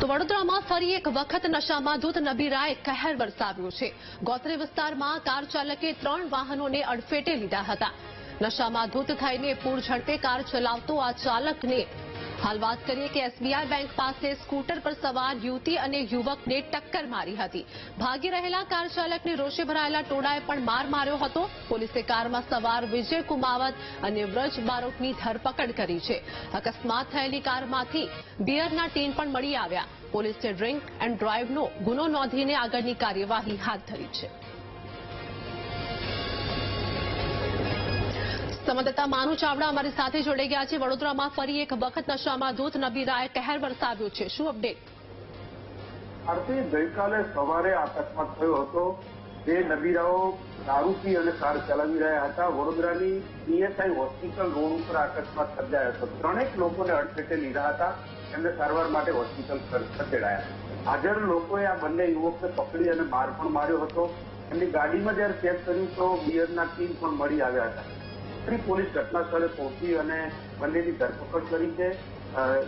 તો વડોદરામાં ફરી એક વખત નશામાં ધૂત નબીરાએ કહેર વરસાવ્યો છે. ગોત્રી વિસ્તારમાં કાર ચાલકે ત્રણ વાહનોને અડફેટે લીધા હતા. નશામાં ધૂત થઈને પૂર ઝડપે કાર ચલાવતો આ ચાલકને હાલ વાત કરીએ કે એસબીઆઈ બેંક પાસે સ્કૂટર પર સવાર યુવતી અને યુવકને ટક્કર મારી હતી. ભાગી રહેલા કાર ચાલકને રોષે ભરાયેલા ટોળાએ પણ માર માર્યો હતો. પોલીસે કારમાં સવાર વિજય કુમાવત અને વ્રજ બારોટની ધરપકડ કરી છે. અકસ્માત થયેલી કારમાંથી બિયરના ટીન પણ મળી આવ્યા. પોલીસે ડ્રિંક એન્ડ ડ્રાઈવનો ગુનો નોંધીને આગળની કાર્યવાહી હાથ ધરી છે. સંવાદદાતા માનુ ચાવડા અમારી સાથે જોડાઈ ગયા છે. વડોદરામાં ફરી એક વખત નશામાં ધૂત નબીરાએ કહેર વરસાવ્યો છે. શું અપડેટ? આરતી, ગઈકાલે સવારે અકસ્માત થયો હતો. જે નબીરાઓ દારૂ પી અને કાર ચલાવી રહ્યા હતા. વડોદરાની પીએસઆઈ હોસ્પિટલ રોડ ઉપર અકસ્માત સર્જાયો હતો. ત્રણેક લોકોને અડફેટે લીધા હતા. એમને સારવાર માટે હોસ્પિટલ ખસેડાયા હાજર લોકોએ આ બંને યુવકને પકડી અને માર પણ માર્યો હતો. એમની ગાડીમાં જયારે ચેક કર્યું તો બિયરના ટીમ પણ મળી આવ્યા હતા. ફરી પોલીસ ઘટના પહોંચી અને બંનેની ધરપકડ કરી છે.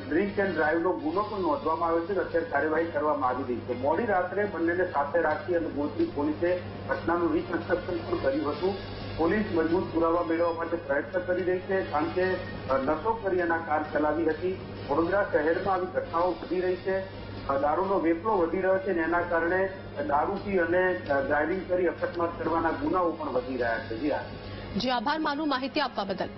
ડ્રિંક એન્ડ ડ્રાઈવનો ગુનો પણ નોંધવામાં આવ્યો છે અત્યારે કાર્યવાહી કરવામાં આવી રહી છે. મોડી રાત્રે બંનેને સાથે રાખી અને ગોત્રી પોલીસે ઘટનાનું રિકન્સ્ટ્રક્શન પણ કર્યું હતું. પોલીસ મજબૂત પુરાવા મેળવવા માટે પ્રયત્ન કરી રહી છે, કારણ નશો કરી એના કાર ચલાવી હતી. વડોદરા શહેરમાં આવી ઘટનાઓ વધી રહી છે. દારૂનો વેપલો વધી રહ્યો છે એના કારણે દારૂથી અને ડ્રાઇવિંગ કરી અકસ્માત કરવાના ગુનાઓ પણ વધી રહ્યા છે. જી હા. જે આભાર. માનું માહિતી આપવા બદલ.